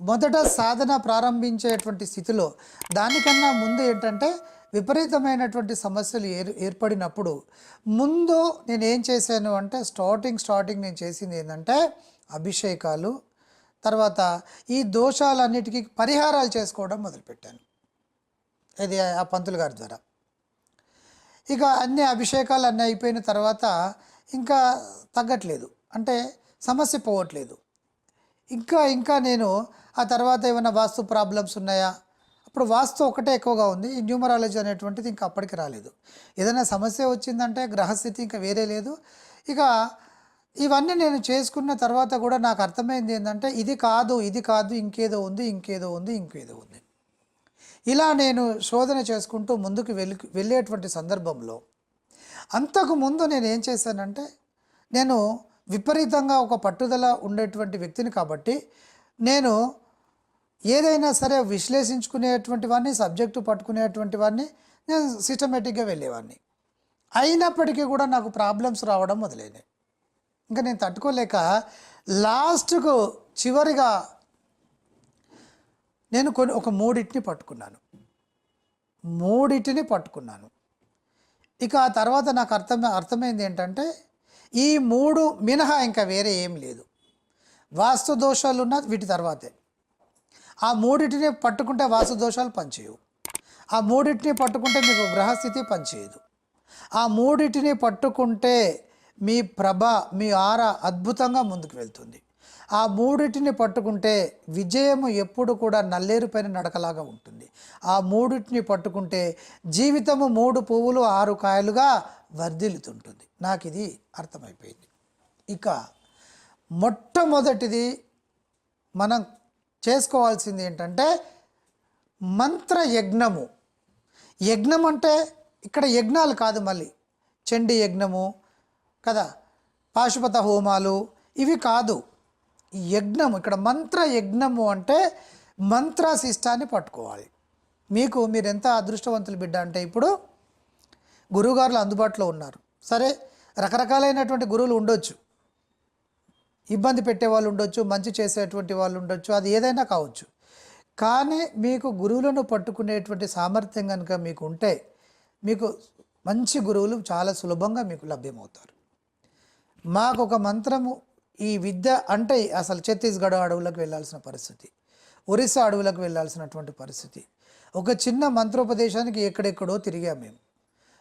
మొదట సాధన ప్రారంభించేటువంటి స్థితిలో దానికన్నా ముందు ఏంటంటే విపరీతమైనటువంటి సమస్యలు ఏర్ ఏర్పడినప్పుడు ముందు నేను ఏం చేశాను అంటే స్టార్టింగ్ స్టార్టింగ్ నేను చేసింది ఏంటంటే అభిషేకాలు తర్వాత ఈ దోషాలన్నిటికీ పరిహారాలు చేసుకోవడం మొదలుపెట్టాను. ఇది ఆ పంతులు గారి ద్వారా. ఇక అన్ని అభిషేకాలు అన్నీ అయిపోయిన తర్వాత ఇంకా తగ్గట్లేదు. అంటే సమస్య పోవట్లేదు. ఇంకా ఇంకా నేను ఆ తర్వాత ఏమైనా వాస్తు ప్రాబ్లమ్స్ ఉన్నాయా? అప్పుడు వాస్తు ఒకటే ఎక్కువగా ఉంది. ఈ న్యూమరాలజీ అనేటువంటిది ఇంకా అప్పటికి రాలేదు. ఏదైనా సమస్య వచ్చిందంటే గ్రహస్థితి ఇంకా వేరే లేదు. ఇక ఇవన్నీ నేను చేసుకున్న తర్వాత కూడా నాకు అర్థమైంది ఏంటంటే ఇది కాదు ఇది కాదు ఇంకేదో ఉంది ఇంకేదో ఉంది ఇంకేదో ఉంది. ఇలా నేను శోధన చేసుకుంటూ ముందుకు వెళ్ళి వెళ్ళేటువంటి సందర్భంలో అంతకు ముందు నేను ఏం చేశానంటే నేను విపరీతంగా ఒక పట్టుదల ఉండేటువంటి వ్యక్తిని కాబట్టి నేను ఏదైనా సరే విశ్లేషించుకునేటువంటి వాడిని సబ్జెక్టు పట్టుకునేటువంటి వాడిని నేను సిస్టమేటిక్గా వెళ్ళేవాడిని. అయినప్పటికీ కూడా నాకు ప్రాబ్లమ్స్ రావడం మొదలైనాయి. ఇంకా నేను తట్టుకోలేక లాస్ట్కు చివరిగా నేను కొన్ని ఒక మూడింటిని పట్టుకున్నాను. మూడింటిని పట్టుకున్నాను. ఇక ఆ తర్వాత నాకు అర్థం అర్థమైంది ఏంటంటే ఈ మూడు మినహా ఇంకా వేరే ఏం లేదు. వాస్తు దోషాలు ఉన్న వీటి తర్వాతే. ఆ మూడింటిని పట్టుకుంటే వాస్తు దోషాలు పనిచేయవు. ఆ మూడింటిని పట్టుకుంటే మీకు గ్రహస్థితి పనిచేయదు. ఆ మూడింటిని పట్టుకుంటే మీ ప్రభ మీ ఆర అద్భుతంగా ముందుకు వెళ్తుంది. ఆ మూడింటిని పట్టుకుంటే విజయము ఎప్పుడు కూడా నల్లేరు పైన నడకలాగా ఉంటుంది. ఆ మూడిటిని పట్టుకుంటే జీవితము మూడు పువ్వులు ఆరు కాయలుగా వర్ధిల్లుతుంటుంది. నాకు ఇది అర్థమైపోయింది. ఇక మొట్టమొదటిది మనం చేసుకోవాల్సింది ఏంటంటే మంత్ర యజ్ఞము యజ్ఞం అంటే ఇక్కడ యజ్ఞాలు కాదు మళ్ళీ. చండీ యజ్ఞము కదా పాశుపత హోమాలు ఇవి కాదు. యజ్ఞము ఇక్కడ మంత్ర యజ్ఞము అంటే మంత్రాశిష్టాన్ని పట్టుకోవాలి. మీకు మీరు ఎంత అదృష్టవంతులు బిడ్డ అంటే ఇప్పుడు గురువుగారులు అందుబాటులో ఉన్నారు. సరే రకరకాలైనటువంటి గురువులు ఉండొచ్చు. ఇబ్బంది పెట్టే వాళ్ళు ఉండొచ్చు మంచి చేసేటువంటి వాళ్ళు ఉండొచ్చు అది ఏదైనా కావచ్చు. కానీ మీకు గురువులను పట్టుకునేటువంటి సామర్థ్యం కనుక మీకు ఉంటే మీకు మంచి గురువులు చాలా సులభంగా మీకు లభ్యమవుతారు. మాకు ఒక మంత్రము ఈ విద్య అంటే అసలు ఛత్తీస్గఢ్ అడవులకు వెళ్ళాల్సిన పరిస్థితి ఒరిస్సా అడవులకు వెళ్ళాల్సినటువంటి పరిస్థితి. ఒక చిన్న మంత్రోపదేశానికి ఎక్కడెక్కడో తిరిగాం మేము.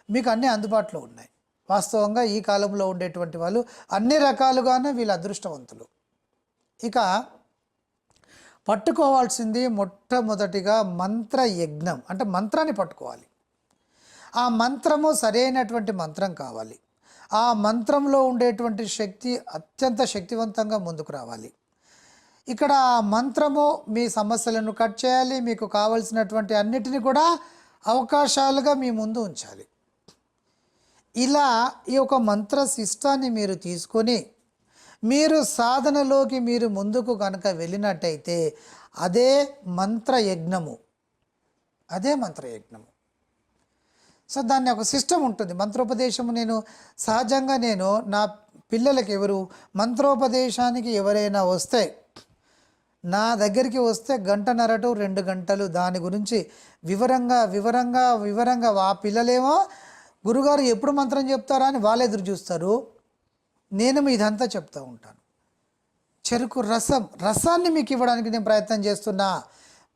మీకు అన్నీ అందుబాటులో ఉన్నాయి. వాస్తవంగా ఈ కాలంలో ఉండేటువంటి వాళ్ళు అన్ని రకాలుగానే వీళ్ళు అదృష్టవంతులు. ఇక పట్టుకోవాల్సింది మొట్టమొదటిగా మంత్ర యజ్ఞం అంటే మంత్రాన్ని పట్టుకోవాలి. ఆ మంత్రము సరైనటువంటి మంత్రం కావాలి. ఆ మంత్రంలో ఉండేటువంటి శక్తి అత్యంత శక్తివంతంగా ముందుకు రావాలి. ఇక్కడ ఆ మంత్రము మీ సమస్యలను కట్ చేయాలి మీకు కావలసినటువంటి అన్నిటిని కూడా అవకాశాలుగా మీ ముందు ఉంచాలి. ఇలా ఈ యొక్క మంత్ర శిష్టాన్ని మీరు తీసుకొని మీరు సాధనలోకి మీరు ముందుకు కనుక వెళ్ళినట్టయితే అదే మంత్రయజ్ఞము. అదే మంత్రయజ్ఞము. సో దాన్ని ఒక సిస్టమ్ ఉంటుంది. మంత్రోపదేశము నేను సహజంగా నేను నా పిల్లలకి ఎవరు మంత్రోపదేశానికి ఎవరైనా వస్తే నా దగ్గరికి వస్తే గంటన్నర టు రెండు గంటలు. దాని గురించి వివరంగా వివరంగా వివరంగా ఆ పిల్లలేమో గురుగారు ఎప్పుడు మంత్రం చెప్తారా అని వాళ్ళు ఎదురు చూస్తారు. నేను ఇదంతా చెప్తూ ఉంటాను. చెరుకు రసం రసాన్ని మీకు ఇవ్వడానికి నేను ప్రయత్నం చేస్తున్నా.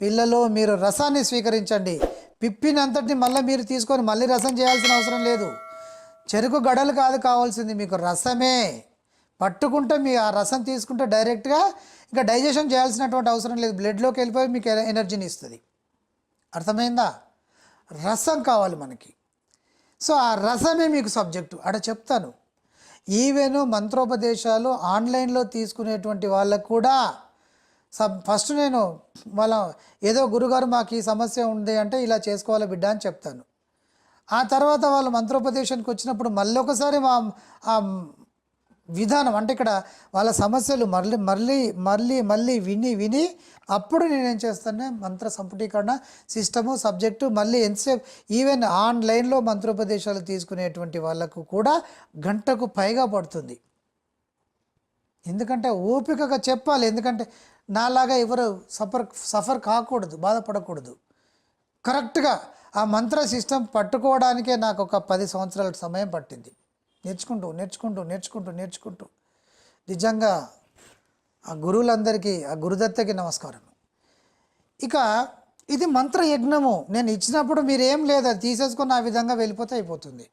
పిల్లలు మీరు రసాన్ని స్వీకరించండి. పిప్పినంతటిని మళ్ళీ మీరు తీసుకొని మళ్ళీ రసం చేయాల్సిన అవసరం లేదు. చెరుకు గడలు కాదు కావాల్సింది మీకు రసమే. పట్టుకుంటే మీ ఆ రసం తీసుకుంటే డైరెక్ట్గా ఇంకా డైజెషన్ చేయాల్సినటువంటి అవసరం లేదు. బ్లడ్లోకి వెళ్ళిపోయి మీకు ఎనర్జీని ఇస్తుంది. అర్థమైందా? రసం కావాలి మనకి. సో ఆ రసమే మీకు సబ్జెక్టు. అక్కడ చెప్తాను. ఈవెన్ మంత్రోపదేశాలు ఆన్లైన్లో తీసుకునేటువంటి వాళ్ళకు కూడా సబ్ ఫస్ట్ నేను వాళ్ళ ఏదో గురుగారు మాకు ఈ సమస్య ఉంది అంటే ఇలా చేసుకోవాలి బిడ్డ అని చెప్తాను. ఆ తర్వాత వాళ్ళు మంత్రోపదేశానికి వచ్చినప్పుడు మళ్ళీ ఒకసారి మా ఆ విధానం అంటే ఇక్కడ వాళ్ళ సమస్యలు మళ్ళీ మళ్ళీ మళ్ళీ మళ్ళీ విని విని అప్పుడు నేనేం చేస్తాను మంత్ర సంపుటీకరణ సిస్టము సబ్జెక్టు మళ్ళీ ఎంతసేపు ఈవెన్ ఆన్లైన్లో మంత్రోపదేశాలు తీసుకునేటువంటి వాళ్ళకు కూడా గంటకు పైగా పడుతుంది. ఎందుకంటే ఓపికగా చెప్పాలి. ఎందుకంటే నాలాగా ఎవరు సఫర్ సఫర్ కాకూడదు బాధపడకూడదు. కరెక్ట్గా ఆ మంత్ర సిస్టమ్ పట్టుకోవడానికే నాకు ఒక పది సంవత్సరాల సమయం పట్టింది. నేర్చుకుంటూ నేర్చుకుంటూ నేర్చుకుంటూ నేర్చుకుంటూ. నిజంగా ఆ గురువులందరికీ ఆ గురుదత్తకి నమస్కారం ఇక ఇది మంత్ర యజ్ఞము నేను ఇచ్చినప్పుడు మీరు ఏం లేదు అది తీసేసుకొని ఆ విధంగా వెళ్ళిపోతే అయిపోతుంది.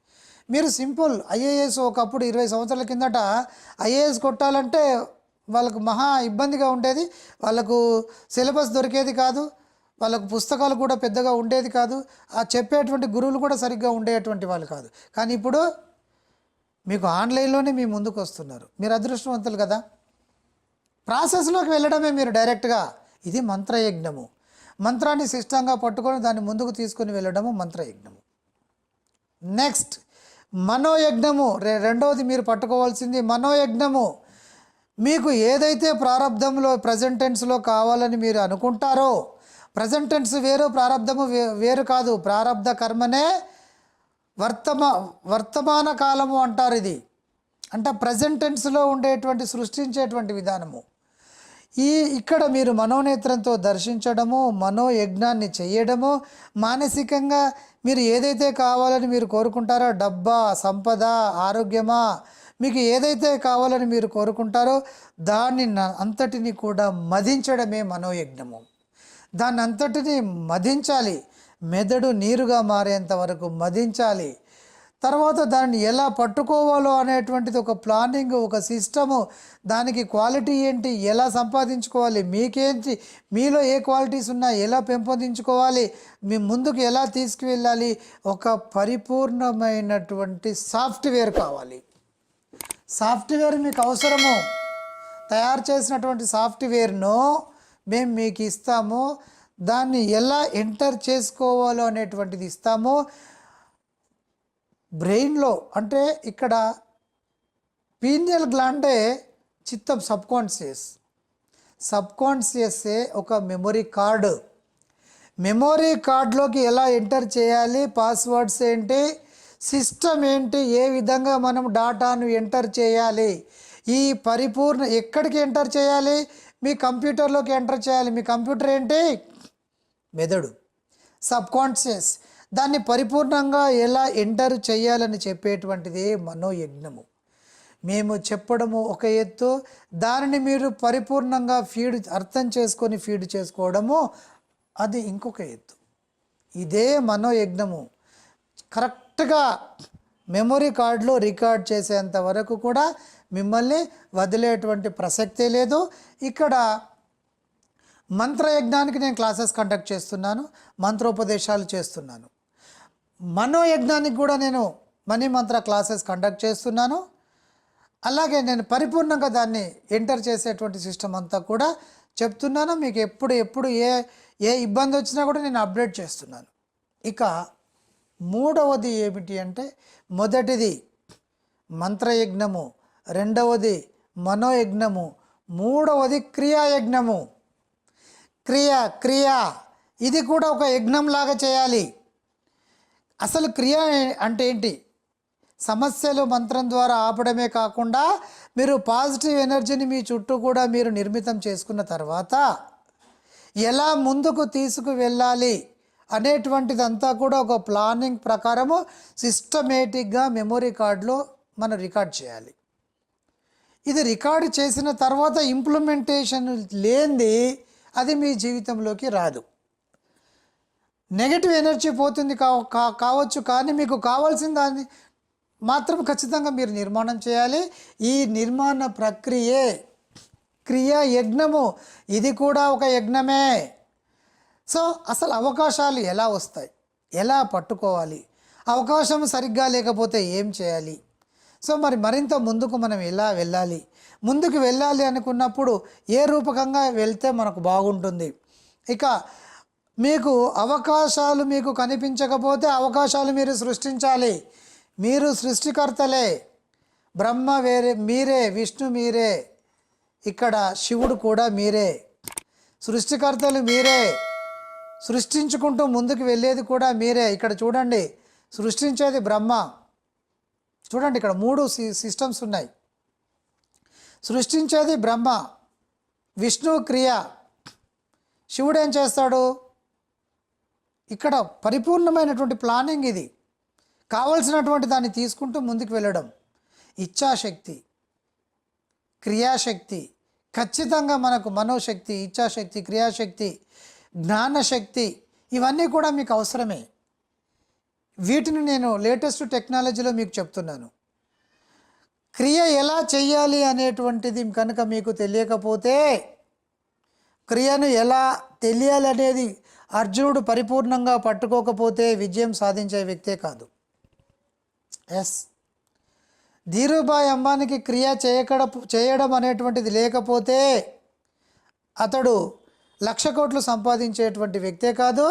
మీరు సింపుల్ ఐఏఎస్ ఒకప్పుడు ఇరవై సంవత్సరాల కిందట ఐఏఎస్ కొట్టాలంటే వాళ్ళకు మహా ఇబ్బందిగా ఉండేది. వాళ్ళకు సిలబస్ దొరికేది కాదు. వాళ్ళకు పుస్తకాలు కూడా పెద్దగా ఉండేది కాదు. ఆ చెప్పేటువంటి గురువులు కూడా సరిగ్గా ఉండేటువంటి వాళ్ళు కాదు. కానీ ఇప్పుడు మీకు ఆన్లైన్లోనే మీ ముందుకు వస్తున్నారు. మీరు అదృష్టవంతులు కదా? ప్రాసెస్లోకి వెళ్ళడమే మీరు డైరెక్ట్గా. ఇది మంత్రయజ్ఞము. మంత్రాన్ని శిష్టంగా పట్టుకొని దాన్ని ముందుకు తీసుకొని వెళ్ళడము మంత్రయజ్ఞము. నెక్స్ట్ మనోయజ్ఞము. రెండవది మీరు పట్టుకోవాల్సింది మనోయజ్ఞము. మీకు ఏదైతే ప్రారంధంలో ప్రజెంటెన్స్లో కావాలని మీరు అనుకుంటారో ప్రజెంటెన్స్ వేరు ప్రారంధము వే- వేరు కాదు. ప్రారంధ కర్మనే వర్తమా వర్తమాన కాలము అంటారు ఇది. అంటే ప్రజెంట్ టెన్స్లో ఉండేటువంటి సృష్టించేటువంటి విధానము. ఈ ఇక్కడ మీరు మనోనేత్రంతో దర్శించడము మనోయజ్ఞాన్ని చేయడము మానసికంగా మీరు ఏదైతే కావాలని మీరు కోరుకుంటారో డబ్బా సంపద ఆరోగ్యమా మీకు ఏదైతే కావాలని మీరు కోరుకుంటారో దాన్ని న- అంతటిని కూడా మదించడమే మనోయజ్ఞము. దాన్ని అంతటిని మదించాలి మెదడు నీరుగా మారేంత వరకు మదించాలి. తర్వాత దాన్ని ఎలా పట్టుకోవాలో అనేటువంటిది ఒక ప్లానింగ్ ఒక సిస్టము. దానికి క్వాలిటీ ఏంటి? ఎలా సంపాదించుకోవాలి? మీకేంటి? మీలో ఏ క్వాలిటీస్ ఉన్నా ఎలా పెంపొందించుకోవాలి? మీ ముందుకు ఎలా తీసుకువెళ్ళాలి? ఒక పరిపూర్ణమైనటువంటి సాఫ్ట్వేర్ కావాలి. సాఫ్ట్వేర్ మీకు అవసరము. తయారు చేసినటువంటి సాఫ్ట్వేర్ను మేము మీకు ఇస్తాము. దాన్ని ఎలా ఎంటర్ చేసుకోవాలో అనేటువంటిది ఇస్తామో బ్రెయిన్లో అంటే ఇక్కడ పీనియల్ గ్లాండే చిత్తం సబ్కాన్షియస్. సబ్కాన్షియస్సే ఒక మెమొరీ కార్డు. మెమొరీ కార్డులోకి ఎలా ఎంటర్ చేయాలి పాస్వర్డ్స్ ఏంటి సిస్టమ్ ఏంటి ఏ విధంగా మనం డాటాను ఎంటర్ చేయాలి ఈ పరిపూర్ణ ఎక్కడికి ఎంటర్ చేయాలి మీ కంప్యూటర్లోకి ఎంటర్ చేయాలి మీ కంప్యూటర్ ఏంటి మెదడు. సబ్కాన్షియస్. దాన్ని పరిపూర్ణంగా ఎలా ఎంటర్ చేయాలని చెప్పేటువంటిది మనోయజ్ఞము. మేము చెప్పడము ఒక ఎత్తు దానిని మీరు పరిపూర్ణంగా ఫీడ్ అర్థం చేసుకొని ఫీడ్ చేసుకోవడము అది ఇంకొక ఎత్తు. ఇదే మనోయజ్ఞము. కరెక్ట్గా మెమొరీ కార్డులో రికార్డ్ చేసేంత వరకు కూడా మిమ్మల్ని వదిలేటువంటి ప్రసక్తే లేదు. ఇక్కడ మంత్రయజ్ఞానికి నేను క్లాసెస్ కండక్ట్ చేస్తున్నాను మంత్రోపదేశాలు చేస్తున్నాను. మనోయజ్ఞానికి కూడా నేను మనీ మంత్ర క్లాసెస్ కండక్ట్ చేస్తున్నాను. అలాగే నేను పరిపూర్ణంగా దాన్ని ఎంటర్ చేసేటువంటి సిస్టమ్ అంతా కూడా చెప్తున్నాను. మీకు ఎప్పుడు ఎప్పుడు ఏ ఏ ఇబ్బంది వచ్చినా కూడా నేను అప్డేట్ చేస్తున్నాను. ఇక మూడవది ఏమిటి అంటే మొదటిది మంత్రయజ్ఞము రెండవది మనోయజ్ఞము మూడవది క్రియాయజ్ఞము. క్రియ క్రియ. ఇది కూడా ఒక యజ్ఞంలాగా చేయాలి. అసలు క్రియ అంటే ఏంటి? సమస్యలు మంత్రం ద్వారా ఆపడమే కాకుండా మీరు పాజిటివ్ ఎనర్జీని మీ చుట్టూ కూడా మీరు నిర్మితం చేసుకున్న తర్వాత ఎలా ముందుకు తీసుకు వెళ్ళాలి అనేటువంటిదంతా కూడా ఒక ప్లానింగ్ ప్రకారము సిస్టమేటిక్గా మెమొరీ కార్డులో మనం రికార్డ్ చేయాలి. ఇది రికార్డు చేసిన తర్వాత ఇంప్లిమెంటేషన్ లేనిది అది మీ జీవితంలోకి రాదు. నెగటివ్ ఎనర్జీ పోతుంది కా కా- కావచ్చు కానీ మీకు కావాల్సిన దాన్ని మాత్రం ఖచ్చితంగా మీరు నిర్మాణం చేయాలి. ఈ నిర్మాణ ప్రక్రియే క్రియా యజ్ఞము. ఇది కూడా ఒక యజ్ఞమే. సో అసలు అవకాశాలు ఎలా వస్తాయి? ఎలా పట్టుకోవాలి? అవకాశం సరిగ్గా లేకపోతే ఏం చేయాలి? సో మరి మరింత ముందుకు మనం ఎలా వెళ్ళాలి? ముందుకు వెళ్ళాలి అనుకున్నప్పుడు ఏ రూపకంగా వెళ్తే మనకు బాగుంటుంది? ఇక మీకు అవకాశాలు మీకు కనిపించకపోతే అవకాశాలు మీరు సృష్టించాలి. మీరు సృష్టికర్తలే. బ్రహ్మ వేరే మీరే విష్ణు మీరే. ఇక్కడ శివుడు కూడా మీరే. సృష్టికర్తలు మీరే. సృష్టించుకుంటూ ముందుకు వెళ్ళేది కూడా మీరే. ఇక్కడ చూడండి సృష్టించేది బ్రహ్మ. చూడండి ఇక్కడ మూడు సి- సిస్టమ్స్ ఉన్నాయి. సృష్టించేది బ్రహ్మ. విష్ణు క్రియ. శివుడు ఏం చేస్తాడు? ఇక్కడ పరిపూర్ణమైనటువంటి ప్లానింగ్ ఇది. కావలసినటువంటి దాన్ని తీసుకుంటూ ముందుకు వెళ్ళడం. ఇచ్ఛాశక్తి. క్రియాశక్తి. ఖచ్చితంగా మనకు మనోశక్తి ఇచ్ఛాశక్తి క్రియాశక్తి జ్ఞానశక్తి ఇవన్నీ కూడా మీకు అవసరమే. వీటిని నేను లేటెస్ట్ టెక్నాలజీలో మీకు చెప్తున్నాను. క్రియ ఎలా చేయాలి అనేటువంటిది కనుక మీకు తెలియకపోతే క్రియను ఎలా తెలియాలి అనేది అర్జునుడు పరిపూర్ణంగా పట్టుకోకపోతే విజయం సాధించే వ్యక్తే కాదు. ఎస్. ధీరుభాయ్ అంబానికి క్రియ చేయకడ చేయడం అనేటువంటిది లేకపోతే అతడు లక్ష కోట్లు సంపాదించేటువంటి వ్యక్తే కాదు.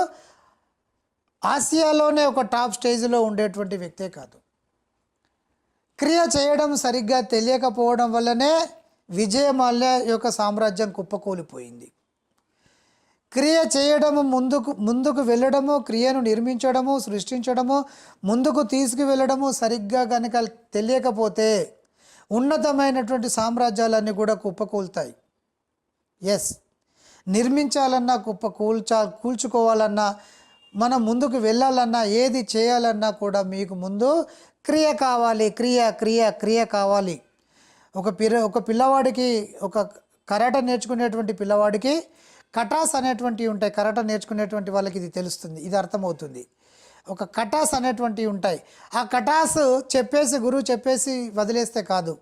ఆసియాలోనే ఒక టాప్ స్టేజ్లో ఉండేటువంటి వ్యక్తే కాదు. క్రియ చేయడం సరిగ్గా తెలియకపోవడం వల్లనే విజయమాల్య యొక్క సామ్రాజ్యం కుప్పకూలిపోయింది. క్రియ చేయడము ముందుకు ముందుకు వెళ్ళడము క్రియను నిర్మించడము సృష్టించడము ముందుకు తీసుకువెళ్ళడము సరిగ్గా కనుక తెలియకపోతే ఉన్నతమైనటువంటి సామ్రాజ్యాలన్నీ కూడా కుప్పకూలుతాయి. ఎస్ నిర్మించాలన్నా కుప్ప కూల్చా కూల్చుకోవాలన్నా మనం ముందుకు వెళ్ళాలన్నా ఏది చేయాలన్నా కూడా మీకు ముందు క్రియ కావాలి. క్రియ క్రియ క్రియ కావాలి. ఒక పిర ఒక పిల్లవాడికి ఒక కరాట నేర్చుకునేటువంటి పిల్లవాడికి కటాస్ అనేటువంటివి ఉంటాయి. కరాట నేర్చుకునేటువంటి వాళ్ళకి ఇది తెలుస్తుంది. ఇది అర్థమవుతుంది. ఒక కటాస్ అనేటువంటివి ఉంటాయి. ఆ కటాస్ చెప్పేసి గురువు చెప్పేసి వదిలేస్తే కాదు.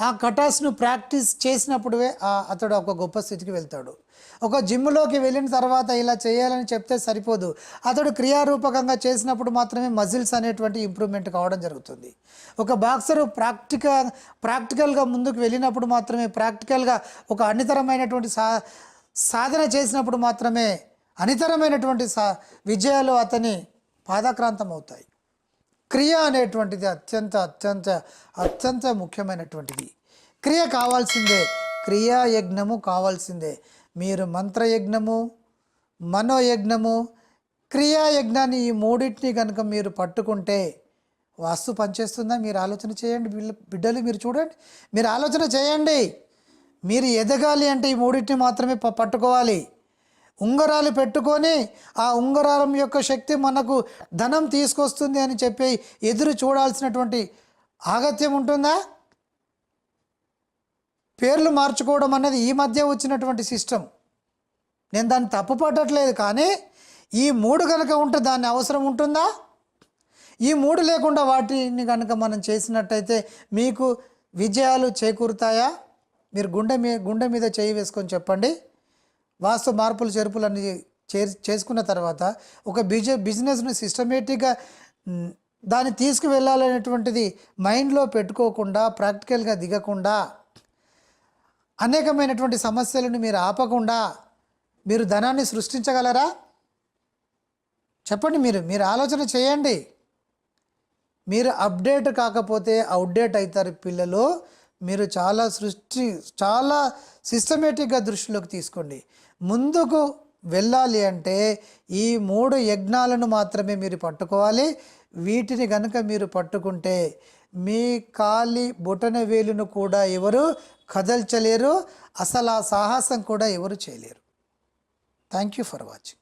ఆ కటాస్ను ప్రాక్టీస్ చేసినప్పుడే ఆ- అతడు ఒక గొప్ప స్థితికి వెళ్తాడు. ఒక జిమ్లోకి వెళ్ళిన తర్వాత ఇలా చేయాలని చెప్తే సరిపోదు. అతడు క్రియారూపకంగా చేసినప్పుడు మాత్రమే మజిల్స్ అనేటువంటి ఇంప్రూవ్మెంట్ కావడం జరుగుతుంది. ఒక బాక్సరు ప్రాక్టికల్ ప్రాక్టికల్గా ముందుకు వెళ్ళినప్పుడు మాత్రమే ప్రాక్టికల్గా ఒక అనితరమైనటువంటి సా సాధన చేసినప్పుడు మాత్రమే అనితరమైనటువంటి సా విజయాలు అతని పాదాక్రాంతం అవుతాయి క్రియ అనేటువంటిది అత్యంత అత్యంత అత్యంత ముఖ్యమైనటువంటిది. క్రియ కావాల్సిందే. క్రియా యజ్ఞము కావాల్సిందే. మీరు మంత్రయజ్ఞము మనోయజ్ఞము క్రియా యజ్ఞాన్ని ఈ మూడింటిని కనుక మీరు పట్టుకుంటే వాస్తు పనిచేస్తుందా? మీరు ఆలోచన చేయండి బిడ్డలు మీరు చూడండి. మీరు ఆలోచన చేయండి. మీరు ఎదగాలి అంటే ఈ మూడింటిని మాత్రమే పట్టుకోవాలి. ఉంగరాలు పెట్టుకొని ఆ ఉంగరాలం యొక్క శక్తి మనకు ధనం తీసుకొస్తుంది అని చెప్పి ఎదురు చూడాల్సినటువంటి ఆగత్యం ఉంటుందా? పేర్లు మార్చుకోవడం అనేది ఈ మధ్య వచ్చినటువంటి సిస్టమ్. నేను దాన్ని తప్పు పట్టట్లేదు కానీ ఈ మూడు కనుక ఉంటే దాన్ని అవసరం ఉంటుందా? ఈ మూడు లేకుండా వాటిని కనుక మనం చేసినట్టయితే మీకు విజయాలు చేకూరుతాయా? మీరు గుండె మీ గుండె మీద చేయి వేసుకొని చెప్పండి. వాస్తు మార్పులు చేర్పులన్నీ చే చేసుకున్న తర్వాత ఒక బిజ బిజినెస్ను సిస్టమేటిక్గా దాన్ని తీసుకువెళ్ళాలనేటువంటిది మైండ్లో పెట్టుకోకుండా ప్రాక్టికల్గా దిగకుండా అనేకమైనటువంటి సమస్యలను మీరు ఆపకుండా మీరు ధనాన్ని సృష్టించగలరా? చెప్పండి మీరు మీరు ఆలోచన చేయండి. మీరు అప్డేట్ కాకపోతే అవుట్డేట్ అవుతారు పిల్లలు. మీరు చాలా సృష్టి చాలా సిస్టమేటిక్గా దృష్టిలోకి తీసుకోండి. ముందుకు వెళ్ళాలి అంటే ఈ మూడు యజ్ఞాలను మాత్రమే మీరు పట్టుకోవాలి. వీటిని కనుక మీరు పట్టుకుంటే మీ కాలి బొటన వేలును కూడా ఎవరు కదల్చలేరు అసలు ఆ సాహసం కూడా ఎవరు చేయలేరు. Thank you for watching